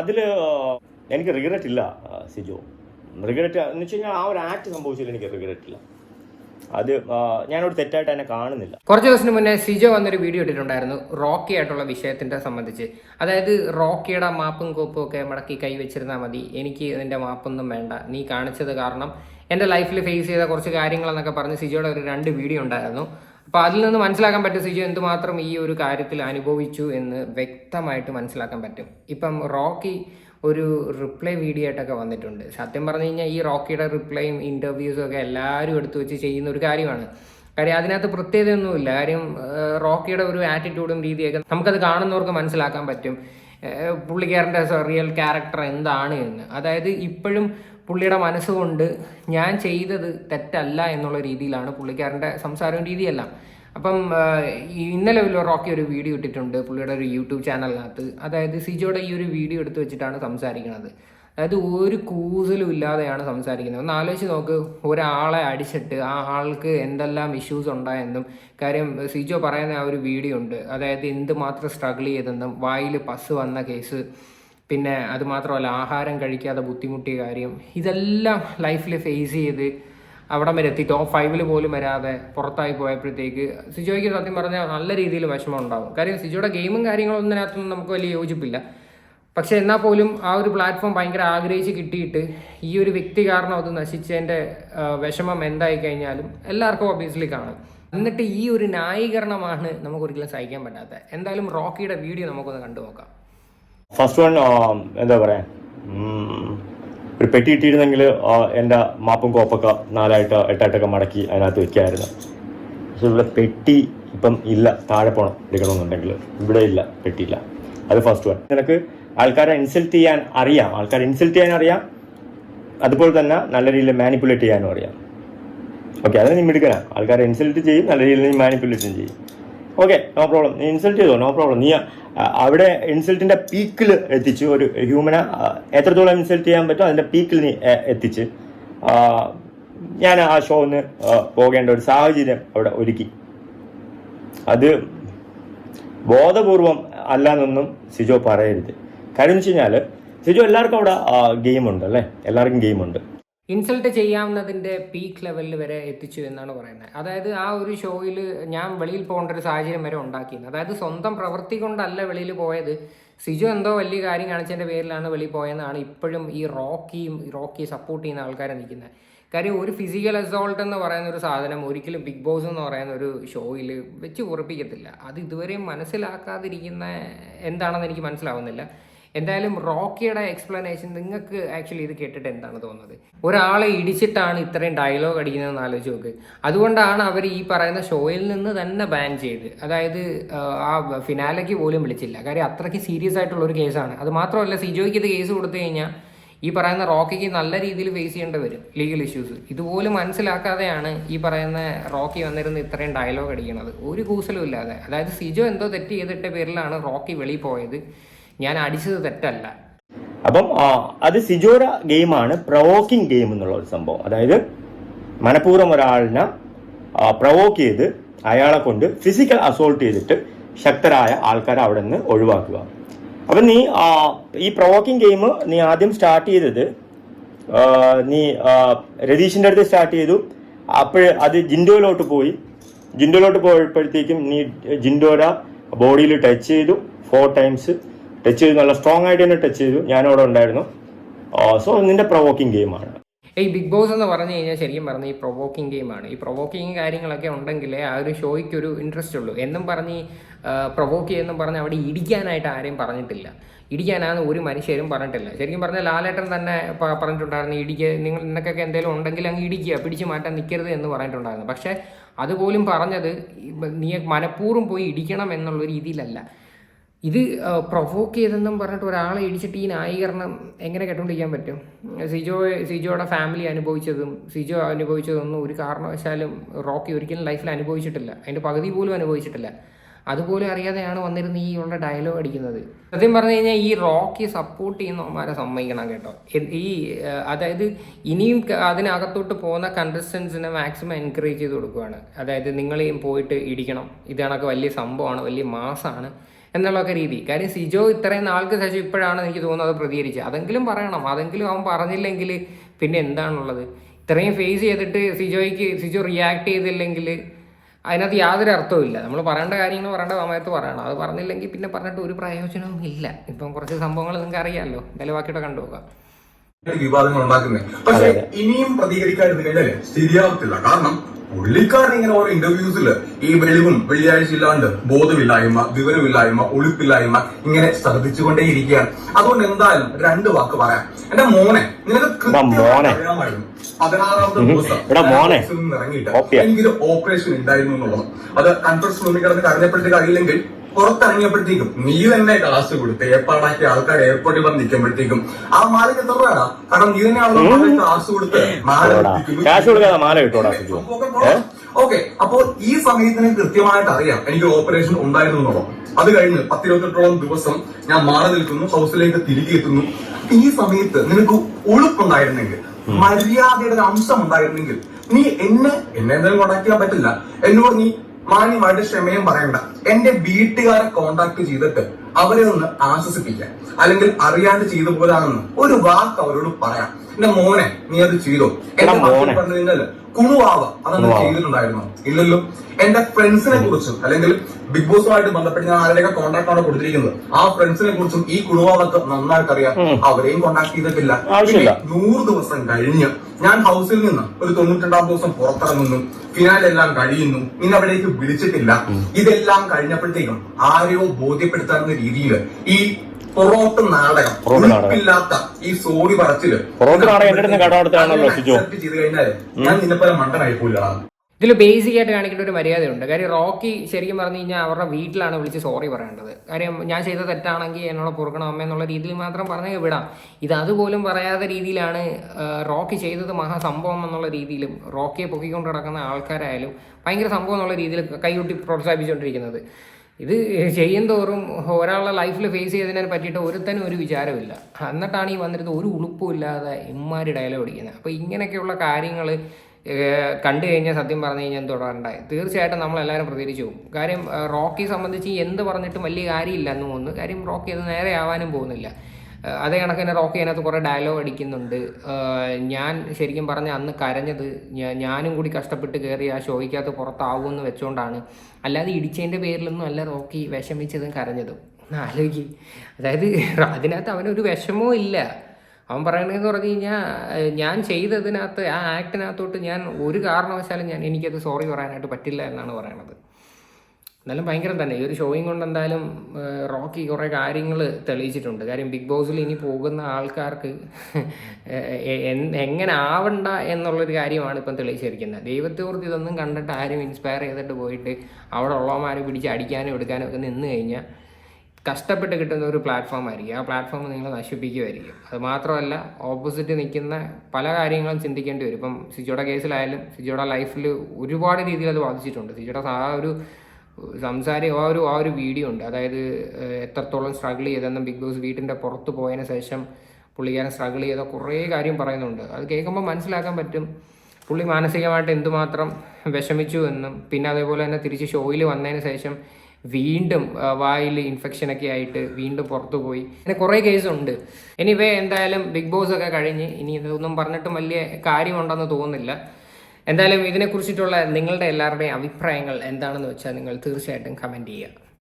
അതിൽ എനിക്ക് റിഗ്രറ്റ് ഇല്ല സിജു. റിഗ്രറ്റ് എന്ന് വെച്ച് കഴിഞ്ഞാൽ ആ ഒരു ആക്ട് സംഭവിച്ചതിൽ എനിക്ക് റിഗ്രറ്റ് ഇല്ല. അത് ഞാനൊരു തെറ്റായിട്ട് എന്നെ കാണുന്നില്ല. കുറച്ച് ദിവസത്തിന് മുന്നേ സിജോ വന്നൊരു വീഡിയോ ഇട്ടിട്ടുണ്ടായിരുന്നു റോക്കി ആയിട്ടുള്ള വിഷയത്തിന്റെ സംബന്ധിച്ച്. അതായത് റോക്കിയുടെ മാപ്പും കോപ്പും ഒക്കെ മടക്കി കൈവച്ചിരുന്നാൽ മതി. എനിക്ക് ഇതിന്റെ മാപ്പൊന്നും വേണ്ട. നീ കാണിച്ചത് കാരണം എന്റെ ലൈഫിൽ ഫേസ് ചെയ്ത കുറച്ച് കാര്യങ്ങളെന്നൊക്കെ പറഞ്ഞ് സിജോയുടെ ഒരു രണ്ട് വീഡിയോ ഉണ്ടായിരുന്നു. അപ്പോൾ അതിൽ നിന്ന് മനസ്സിലാക്കാൻ പറ്റും സിജു എന്തുമാത്രം ഈ ഒരു കാര്യത്തിൽ അനുഭവിച്ചു എന്ന് വ്യക്തമായിട്ട് മനസ്സിലാക്കാൻ പറ്റും. ഇപ്പം റോക്കി ഒരു റിപ്ലൈ വീഡിയോ ആയിട്ടൊക്കെ വന്നിട്ടുണ്ട്. സത്യം പറഞ്ഞു കഴിഞ്ഞാൽ ഈ റോക്കിയുടെ റിപ്ലൈയും ഇന്റർവ്യൂസും ഒക്കെ എല്ലാവരും എടുത്തു വെച്ച് ചെയ്യുന്ന ഒരു കാര്യമാണ്. കാര്യം അതിനകത്ത് പ്രത്യേകതയൊന്നുമില്ല കാര്യം റോക്കിയുടെ ഒരു ആറ്റിറ്റ്യൂഡും രീതിയൊക്കെ നമുക്കത് കാണുന്നവർക്ക് മനസ്സിലാക്കാൻ പറ്റും. പുള്ളിക്കാരന്റെ റിയൽ ക്യാരക്ടർ എന്താണ് എന്ന്. അതായത് ഇപ്പോഴും പുള്ളിയുടെ മനസ്സുകൊണ്ട് ഞാൻ ചെയ്തത് തെറ്റല്ല എന്നുള്ള രീതിയിലാണ് പുള്ളിക്കാരന്റെ സംസാരവും രീതിയല്ല. അപ്പം ഇന്നലെ ഒരു റോക്കി ഒരു വീഡിയോ ഇട്ടിട്ടുണ്ട് പുള്ളിയുടെ ഒരു യൂട്യൂബ് ചാനലിനകത്ത്. അതായത് സിജോയുടെ ഈ ഒരു വീഡിയോ എടുത്തു വെച്ചിട്ടാണ് സംസാരിക്കുന്നത് അതായത് ഒരു കൂസലും ഇല്ലാതെയാണ് സംസാരിക്കുന്നത്. ഒന്ന് ആലോചിച്ച് നോക്ക് ഒരാളെ അടിച്ചിട്ട് ആ ആൾക്ക് എന്തെല്ലാം ഇഷ്യൂസ് ഉണ്ടായെന്നും കാര്യം സിജോ പറയുന്ന ആ ഒരു വീഡിയോ ഉണ്ട്. അതായത് എന്തുമാത്രം സ്ട്രഗിൾ ചെയ്തെന്നും വായിൽ പസ് വന്ന കേസ് പിന്നെ അതുമാത്രമല്ല ആഹാരം കഴിക്കാതെ ബുദ്ധിമുട്ടിയ കാര്യം. ഇതെല്ലാം ലൈഫിൽ ഫേസ് ചെയ്ത് അവിടം വരെ എത്തി. ടോപ്പ് ഫൈവിൽ പോലും വരാതെ പുറത്തായി പോയപ്പോഴത്തേക്ക് സിജോയ്ക്ക് സത്യം പറഞ്ഞാൽ നല്ല രീതിയിൽ വിഷമം ഉണ്ടാകും കാര്യം സിജോയുടെ ഗെയിമും കാര്യങ്ങളും ഒന്നിനകത്തൊന്നും നമുക്ക് വലിയ യോജിപ്പില്ല. പക്ഷെ എന്നാൽ പോലും ആ ഒരു പ്ലാറ്റ്ഫോം ഭയങ്കര ആഗ്രഹിച്ച് കിട്ടിയിട്ട് ഈ ഒരു വ്യക്തി കാരണം അത് നശിച്ചതിന്റെ വിഷമം എന്തായി കഴിഞ്ഞാലും എല്ലാവർക്കും ഒബിയസ്ലി കാണും. എന്നിട്ട് ഈ ഒരു ന്യായീകരണമാണ് നമുക്കൊരിക്കലും സഹിക്കാൻ പറ്റാത്തത്. എന്തായാലും റോക്കിയുടെ വീഡിയോ നമുക്കൊന്ന് കണ്ടു നോക്കാം ഫസ്റ്റ് വൺ എന്താ പറയാ? ഒരു പെട്ടി ഇട്ടിരുന്നെങ്കിൽ എന്റെ മാപ്പും കോപ്പൊക്കെ നാലായിട്ട് എട്ടായിട്ടൊക്കെ മടക്കി അതിനകത്ത് വെക്കായിരുന്നു. പക്ഷെ ഇവിടെ പെട്ടി ഇപ്പം ഇല്ല. താഴെ പോകണം എടുക്കണമെന്നുണ്ടെങ്കിൽ ഇവിടെ ഇല്ല പെട്ടിയില്ല അത് ഫസ്റ്റ് വൺ നിനക്ക് ആൾക്കാരെ ഇൻസൾട്ട് ചെയ്യാൻ അറിയാം. ആൾക്കാരെ ഇൻസൾട്ട് ചെയ്യാൻ അറിയാം. അതുപോലെ തന്നെ നല്ല രീതിയിൽ മാനിപ്പുലേറ്റ് ചെയ്യാനും അറിയാം. ഓക്കെ അതിന് നീ മിടുക്കനാ ആൾക്കാരെ ഇൻസൾട്ട് ചെയ്യും നല്ല രീതിയിൽ നീ മാനിപ്പുലേറ്റും ചെയ്യും. ഓക്കെ നോ പ്രോബ്ലം നീ ഇൻസൾട്ട് ചെയ്തോ? നോ പ്രോബ്ലം നീ അവിടെ ഇൻസൾട്ടിന്റെ പീക്കിൽ എത്തിച്ചു. ഒരു ഹ്യൂമന എത്രത്തോളം ഇൻസൾട്ട് ചെയ്യാൻ പറ്റും അതിന്റെ പീക്കിൽ നീ എത്തിച്ച്. ഞാൻ ആ ഷോ ഒന്ന് പോകേണ്ട ഒരു സാഹചര്യം അവിടെ ഒരുക്കി. അത് ബോധപൂർവം അല്ല എന്നൊന്നും സിജോ പറയരുത്. കാര്യം വെച്ച് കഴിഞ്ഞാൽ സിജോ എല്ലാവർക്കും അവിടെ ഗെയിമുണ്ട് അല്ലേ? എല്ലാവർക്കും ഗെയിമുണ്ട് ഇൻസൾട്ട് ചെയ്യാവുന്നതിന്റെ പീക്ക് ലെവലിൽ വരെ എത്തിച്ചു എന്നാണ് പറയുന്നത്. അതായത് ആ ഒരു ഷോയിൽ ഞാൻ വെളിയിൽ പോകേണ്ട ഒരു സാഹചര്യം വരെ ഉണ്ടാക്കിയത്. അതായത് സ്വന്തം പ്രവൃത്തി കൊണ്ടല്ല വെളിയിൽ പോയത്. സിജു എന്തോ വലിയ കാര്യം കാണിച്ചതിന്റെ പേരിലാണ് വെളിയിൽ പോയെന്നാണ് ഇപ്പോഴും ഈ റോക്കിയും റോക്കി സപ്പോർട്ട് ചെയ്യുന്ന ആൾക്കാരെ നിൽക്കുന്നത്. കാര്യം ഒരു ഫിസിക്കൽ അസോൾട്ട് എന്ന് പറയുന്ന ഒരു സാധനം ഒരിക്കലും ബിഗ് ബോസ് എന്ന് പറയുന്ന ഒരു ഷോയിൽ വെച്ച് ഉറപ്പിക്കത്തില്ല. അത് ഇതുവരെയും മനസ്സിലാക്കാതിരിക്കുന്ന എന്താണെന്ന് എനിക്ക് മനസ്സിലാവുന്നില്ല. എന്തായാലും റോക്കിയുടെ എക്സ്പ്ലനേഷൻ നിങ്ങൾക്ക് ആക്ച്വലി ഇത് കേട്ടിട്ട് എന്താണ് തോന്നുന്നത്? ഒരാളെ ഇടിച്ചിട്ടാണ് ഇത്രയും ഡയലോഗ് അടിക്കുന്നതെന്ന് ആലോചിച്ച് നോക്ക്. അതുകൊണ്ടാണ് അവർ ഈ പറയുന്ന ഷോയിൽ നിന്ന് തന്നെ ബാൻ ചെയ്ത്. അതായത് ആ ഫിനാലയ്ക്ക് പോലും വിളിച്ചില്ല. കാര്യം അത്രയ്ക്ക് സീരിയസ് ആയിട്ടുള്ള ഒരു കേസാണ് അത് മാത്രമല്ല സിജോയ്ക്ക് ഇത് കേസ് കൊടുത്തു കഴിഞ്ഞാൽ ഈ പറയുന്ന റോക്കിക്ക് നല്ല രീതിയിൽ ഫേസ് ചെയ്യേണ്ടി വരും ലീഗൽ ഇഷ്യൂസ് ഇതുപോലും മനസ്സിലാക്കാതെയാണ് ഈ പറയുന്ന റോക്കി വന്നിരുന്ന് ഇത്രയും ഡയലോഗ് അടിക്കുന്നത് ഒരു കൂസലും ഇല്ലാതെ. അതായത് സിജോ എന്തോ തെറ്റ് ചെയ്തിട്ട പേരിലാണ് റോക്കി വെളിയിൽ പോയത്. ഞാൻ അടിച്ചത് തെറ്റല്ല. അപ്പം അത് സിജോര ഗെയിമാണ് പ്രവോക്കിംഗ് ഗെയിം എന്നുള്ള ഒരു സംഭവം. അതായത് മനഃപൂർവം ഒരാളിനെ പ്രവോക്ക് ചെയ്ത് അയാളെ കൊണ്ട് ഫിസിക്കൽ അസോൾട്ട് ചെയ്തിട്ട് ശക്തരായ ആൾക്കാരെ അവിടെ നിന്ന് ഒഴിവാക്കുക. അപ്പം നീ ഈ പ്രവോക്കിംഗ് ഗെയിം നീ ആദ്യം സ്റ്റാർട്ട് ചെയ്തത് നീ രതീഷിന്റെ അടുത്ത് സ്റ്റാർട്ട് ചെയ്തു. അപ്പോൾ അത് ജിൻഡോയിലോട്ട് പോയി. ജിൻഡോയിലോട്ട് പോയപ്പോഴത്തേക്കും നീ ജിൻഡോര ബോഡിയിൽ ടച്ച് ചെയ്തു. ഫോർ ടൈംസ് ടച്ച് ചെയ്തു നല്ല സ്ട്രോങ് ആയിട്ട് തന്നെ ടച്ച് ചെയ്തു. ഞാനവിടെ ഉണ്ടായിരുന്നു. സോ നിന്റെ പ്രൊവോക്കിംഗ് ഗെയിമാണ് ഈ ബിഗ് ബോസ് എന്ന് പറഞ്ഞു കഴിഞ്ഞാൽ ശരിക്കും പറഞ്ഞ ഈ പ്രൊവോക്കിംഗ് ഗെയിമാണ് ഈ പ്രൊവോക്കിംഗ് കാര്യങ്ങളൊക്കെ ഉണ്ടെങ്കിലേ ആ ഒരു ഷോയ്ക്ക് ഒരു ഇൻട്രസ്റ്റ് ഉള്ളൂ. എന്നും പറഞ്ഞ് പ്രൊവോക്ക് ചെയ്യുമെന്നും പറഞ്ഞ് അവിടെ ഇടിക്കാനായിട്ട് ആരെയും പറഞ്ഞിട്ടില്ല. ഇടിക്കാനാണ് ഒരു മനുഷ്യരും പറഞ്ഞിട്ടില്ല. ശരിക്കും പറഞ്ഞാൽ ലാലേട്ടൻ തന്നെ പറഞ്ഞിട്ടുണ്ടായിരുന്നു ഇടിക്കുക നിങ്ങൾ നിനക്കൊക്കെ എന്തെങ്കിലും ഉണ്ടെങ്കിൽ അങ്ങ് ഇടിക്കുക പിടിച്ചു മാറ്റാൻ നിൽക്കരുത് എന്ന് പറഞ്ഞിട്ടുണ്ടായിരുന്നു. പക്ഷേ അതുപോലും പറഞ്ഞത് നീ മനഃപൂർവം പോയി ഇടിക്കണം എന്നുള്ള രീതിയിലല്ല. ഇത് പ്രൊവോക്ക് ചെയ്തെന്നും പറഞ്ഞിട്ട് ഒരാളെ ഇടിച്ചിട്ട് ഈ ന്യായീകരണം എങ്ങനെ കേട്ടുകൊണ്ടിരിക്കാൻ പറ്റും? സിജോ സിജോയുടെ ഫാമിലി അനുഭവിച്ചതും സിജോ അനുഭവിച്ചതൊന്നും ഒരു കാരണവശാലും റോക്കി ഒരിക്കലും ലൈഫിൽ അനുഭവിച്ചിട്ടില്ല. അതിന്റെ പകുതി പോലും അനുഭവിച്ചിട്ടില്ല. അതുപോലെ അറിയാതെയാണ് വന്നിരുന്ന് ഈ ഉള്ള ഡയലോഗ് അടിക്കുന്നത്. സത്യം പറഞ്ഞു കഴിഞ്ഞാൽ ഈ റോക്കി സപ്പോർട്ട് ചെയ്യുന്നവന്മാരെ സമ്മതിക്കണം കേട്ടോ. ഈ അതായത് ഇനിയും അതിനകത്തോട്ട് പോകുന്ന കണ്ടസ്റ്റൻസിനെ മാക്സിമം എൻകറേജ് ചെയ്ത് കൊടുക്കുകയാണ് അതായത് നിങ്ങളെയും പോയിട്ട് ഇടിക്കണം. ഇതാണൊക്കെ വലിയ സംഭവമാണ് വലിയ മാസമാണ് എന്നുള്ളൊക്കെ രീതി. കാര്യം സിജോ ഇത്രയും നാൾക്ക് ശേഷം ഇപ്പോഴാണ് എനിക്ക് തോന്നുന്നത് അത് പ്രതികരിച്ചത്. അതെങ്കിലും പറയണം. അതെങ്കിലും അവൻ പറഞ്ഞില്ലെങ്കിൽ പിന്നെ എന്താണുള്ളത്? ഇത്രയും ഫേസ് ചെയ്തിട്ട് സിജോയ്ക്ക് സിജോ റിയാക്ട് ചെയ്തില്ലെങ്കിൽ അതിനകത്ത് യാതൊരു അർത്ഥവും നമ്മൾ പറയേണ്ട കാര്യങ്ങൾ പറയേണ്ട സമയത്ത് പറയണം. അത് പറഞ്ഞില്ലെങ്കിൽ പിന്നെ പറഞ്ഞിട്ട് ഒരു പ്രയോജനവും ഇല്ല. ഇപ്പം കുറച്ച് സംഭവങ്ങൾ നിങ്ങൾക്ക് അറിയാമല്ലോ എന്തായാലും ബാക്കിയുടെ കണ്ടുപോകാം വിവാദങ്ങൾ ഉണ്ടാക്കുന്നത് പക്ഷെ ഇനിയും പ്രതികരിക്കാതിരുന്നു കഴിഞ്ഞാൽ ശരിയാവത്തില്ല. കാരണം പുള്ളിക്കാരൻ ഇങ്ങനെ ഓരോ ഇന്റർവ്യൂസിൽ ഈ വെളിവും വെള്ളിയാഴ്ച ഇല്ലാണ്ട് ബോധമില്ലായ്മ വിവരമില്ലായ്മ ഒളിപ്പില്ലായ്മ ഇങ്ങനെ ശ്രദ്ധിച്ചുകൊണ്ടേയിരിക്കുകയാണ്. അതുകൊണ്ട് എന്തായാലും രണ്ട് വാക്ക് പറയാം. എന്റെ മോനെ നിനക്ക് പതിനാറാമത്തെ ദിവസം ഇറങ്ങിയിട്ട്. എനിക്കൊരു ഓപ്പറേഷൻ ഉണ്ടായിരുന്നു എന്നുള്ളത്. അത് കൺട്രസ് റൂമിൽ കിടന്ന് കരഞ്ഞപ്പെട്ട് അറിയില്ലെങ്കിൽ പുറത്തിറങ്ങിയപ്പോഴത്തേക്കും നീ തന്നെ ക്ലാസ് കൊടുത്ത് ഏർപ്പാടാക്കിയ ആൾക്കാർ എയർപോർട്ടിൽ വന്ന് നിൽക്കുമ്പോഴത്തേക്കും ആ മാലയ്ക്ക് എത്ര കാരണം നീ തന്നെ അവിടെ ക്ലാസ് കൊടുത്ത് മാല മാല? ഓക്കെ അപ്പോൾ ഈ സമയത്തിന് കൃത്യമായിട്ട് അറിയാം. എനിക്ക് ഓപ്പറേഷൻ ഉണ്ടായിരുന്നു എന്നുള്ളത്. അത് കഴിഞ്ഞ് പത്തിരുപത്തെട്ടോളം ദിവസം ഞാൻ മാറി നിൽക്കുന്നു ഹൗസിലേക്ക് തിരികെ എത്തുന്നു. ഈ സമയത്ത് നിനക്ക് ഉളുപ്പുണ്ടായിരുന്നെങ്കിൽ മര്യാദയുടെ ഒരു അംശം ഉണ്ടായിരുന്നെങ്കിൽ നീ എന്നെ എന്നെ എന്തായാലും കോണ്ടാക്ട് ചെയ്യാൻ പറ്റില്ല. എന്നോട് നീ മാന്യമായിട്ട് ക്ഷമയും പറയണ്ട. എന്റെ വീട്ടുകാരെ കോണ്ടാക്ട് ചെയ്തിട്ട് അവരെ ഒന്ന് ആശ്വസിപ്പിക്കാം അല്ലെങ്കിൽ അറിയാണ്ട് ചെയ്തു പോലാണെന്ന് ഒരു വാക്ക് അവരോട് പറയാം. എന്റെ മോനെ നീ അത് ചെയ്തോ? എന്റെ മോനെ. മക്കൾ പറഞ്ഞു കഴിഞ്ഞാൽ കുണുവാവ. അതങ്ങനെ ചെയ്തിട്ടുണ്ടായിരുന്നു? ഇല്ലല്ലോ. എന്റെ ഫ്രണ്ട്സിനെ കുറിച്ചും അല്ലെങ്കിൽ ബിഗ് ബോസുമായിട്ട് ബന്ധപ്പെട്ട് ഞാൻ ആരുടെയൊക്കെ കോൺടാക്ട് ആണ് കൊടുത്തിരിക്കുന്നത്. ആ ഫ്രണ്ട്സിനെ കുറിച്ചും ഈ കുടുംബങ്ങൾക്ക് നന്നായിട്ട് അറിയാം അവരെയും കോൺടാക്ട് ചെയ്തിട്ടില്ല. നൂറ് ദിവസം കഴിഞ്ഞ് ഞാൻ ഹൗസിൽ നിന്ന് ഒരു തൊണ്ണൂറ്റിരണ്ടാം ദിവസം പുറത്തിറങ്ങുന്നു. ഫിനാലെല്ലാം കഴിയുന്നു. ഇന്ന് അവിടേക്ക് വിളിച്ചിട്ടില്ല. ഇതെല്ലാം കഴിഞ്ഞപ്പോഴത്തേക്കും ആരെയോ ബോധ്യപ്പെടുത്താവുന്ന രീതിയിൽ ഈ പൊറോട്ട് നാടകം പൊറോട്ട് ഈ സോറി പറച്ചിൽ പൊറോട്ട് നാടകം ചെയ്ത് കഴിഞ്ഞാൽ ഞാൻ നിന്നെ പോലെ മണ്ടനായി പോയില്ലടാ ഇതിൽ ബേസിക് ആയിട്ട് കാണിക്കേണ്ട ഒരു മര്യാദയുണ്ട്. കാര്യം റോക്കി ശരിക്കും പറഞ്ഞു കഴിഞ്ഞാൽ അവരുടെ വീട്ടിലാണ് വിളിച്ച് സോറി പറയേണ്ടത്. കാര്യം ഞാൻ ചെയ്ത തെറ്റാണെങ്കിൽ എന്നോട് പൊറുക്കണം അമ്മ എന്നുള്ള രീതിയിൽ മാത്രം പറഞ്ഞേ വിടാം. ഇത് അതുപോലും പറയാത്ത രീതിയിലാണ് റോക്കി ചെയ്തത് മഹാസംഭവം എന്നുള്ള രീതിയിലും റോക്കിയെ പൊക്കിക്കൊണ്ട് നടക്കുന്ന ആൾക്കാരായാലും ഭയങ്കര സംഭവം എന്നുള്ള രീതിയിൽ കൈകൊട്ടി പ്രോത്സാഹിപ്പിച്ചുകൊണ്ടിരിക്കുന്നത്. ഇത് ചെയ്യും തോറും ഒരാളുടെ ലൈഫിൽ ഫേസ് ചെയ്തതിനെ പറ്റിയിട്ട് ഒരുത്തനും ഒരു വിചാരമില്ല എന്നിട്ടാണ് ഈ വന്നിരുന്നത് ഒരു ഉളുപ്പും ഇല്ലാതെ ഇമ്മാരി ഡയലോഗ് അടിക്കുന്നത്. അപ്പോൾ ഇങ്ങനെയൊക്കെയുള്ള കാര്യങ്ങൾ കണ്ടു കഴിഞ്ഞാൽ സത്യം പറഞ്ഞു കഴിഞ്ഞാൽ തുടരണ്ടായി തീർച്ചയായിട്ടും നമ്മളെല്ലാവരും പ്രതികരിച്ചു പോകും. കാര്യം റോക്കി സംബന്ധിച്ച് എന്ത് പറഞ്ഞിട്ടും വലിയ കാര്യമില്ല എന്ന് തോന്നുന്നു. കാര്യം റോക്കി അത് നേരെ ആവാനും പോകുന്നില്ല. അതേ കണക്കിന് റോക്കി അതിനകത്ത് കുറേ ഡയലോഗ് അടിക്കുന്നുണ്ട്. ഞാൻ ശരിക്കും പറഞ്ഞ അന്ന് കരഞ്ഞത് ഞാനും കൂടി കഷ്ടപ്പെട്ട് കയറി ആ ഷോയ്ക്കകത്ത് പുറത്താവുമെന്ന് വെച്ചുകൊണ്ടാണ് അല്ലാതെ ഇടിച്ചതിന്റെ പേരിലൊന്നും അല്ല റോക്കി വിഷമിച്ചതും കരഞ്ഞതും. ആലോചിക്കും അതായത് അതിനകത്ത് അവനൊരു വിഷമവും ഇല്ല. അവൻ പറയണതെന്ന് പറഞ്ഞു കഴിഞ്ഞാൽ ഞാൻ ചെയ്തതിനകത്ത് ആ ആക്ടിനകത്തോട്ട് ഞാൻ ഒരു കാരണവശാലും ഞാൻ എനിക്കത് സോറി പറയാനായിട്ട് പറ്റില്ല എന്നാണ് പറയണത്. എന്നാലും ഭയങ്കരം തന്നെ ഈ ഒരു ഷോയും കൊണ്ട് എന്തായാലും റോക്കി കുറേ കാര്യങ്ങൾ തെളിയിച്ചിട്ടുണ്ട്. കാര്യം ബിഗ് ബോസിൽ ഇനി പോകുന്ന ആൾക്കാർക്ക് എങ്ങനെ ആവണ്ട എന്നുള്ളൊരു കാര്യമാണ് ഇപ്പം തെളിയിച്ചിരിക്കുന്നത്. ദൈവത്തോർത്ത് ഇതൊന്നും കണ്ടിട്ട് ആരും ഇൻസ്പയർ ചെയ്തിട്ട് പോയിട്ട് അവിടെ ഉള്ളവന്മാരെ പിടിച്ച് അടിക്കാനും എടുക്കാനും ഒക്കെ നിന്ന് കഴിഞ്ഞാൽ കഷ്ടപ്പെട്ട് കിട്ടുന്ന ഒരു പ്ലാറ്റ്ഫോം ആയിരിക്കും. ആ പ്ലാറ്റ്ഫോം നിങ്ങൾ നശിപ്പിക്കുമായിരിക്കും അത് മാത്രമല്ല ഓപ്പോസിറ്റ് നിൽക്കുന്ന പല കാര്യങ്ങളും ചിന്തിക്കേണ്ടി വരും. ഇപ്പം സിജോയുടെ കേസിലായാലും സിജോയുടെ ലൈഫിൽ ഒരുപാട് രീതിയിൽ അത് ബാധിച്ചിട്ടുണ്ട്. സിജോയുടെ ആ ഒരു സംസാരം ആ ഒരു ആ ഒരു വീഡിയോ ഉണ്ട്. അതായത് എത്രത്തോളം സ്ട്രഗിൾ ചെയ്തെന്നും ബിഗ് ബോസ് വീട്ടിന്റെ പുറത്ത് പോയതിന് ശേഷം പുള്ളിക്കാരൻ സ്ട്രഗിൾ ചെയ്ത കുറേ കാര്യം പറയുന്നുണ്ട്. അത് കേൾക്കുമ്പോൾ മനസ്സിലാക്കാൻ പറ്റും. പുള്ളി മാനസികമായിട്ട് എന്തുമാത്രം വിഷമിച്ചു എന്നും പിന്നെ അതേപോലെ തന്നെ തിരിച്ച് ഷോയിൽ വന്നതിന് ശേഷം വീണ്ടും വായിൽ ഇൻഫെക്ഷനൊക്കെ ആയിട്ട് വീണ്ടും പുറത്തു പോയി. അങ്ങനെ കുറേ കേസുണ്ട്. എനിവേ എന്തായാലും ബിഗ് ബോസ് ഒക്കെ കഴിഞ്ഞ് ഇനി ഇതൊന്നും പറഞ്ഞിട്ടും വലിയ കാര്യമുണ്ടെന്ന് തോന്നുന്നില്ല. എന്തായാലും ഇതിനെക്കുറിച്ചിട്ടുള്ള നിങ്ങളുടെ എല്ലാവരുടെയും അഭിപ്രായങ്ങൾ എന്താണെന്ന് വെച്ചാൽ നിങ്ങൾ തീർച്ചയായിട്ടും കമന്റ് ചെയ്യുക.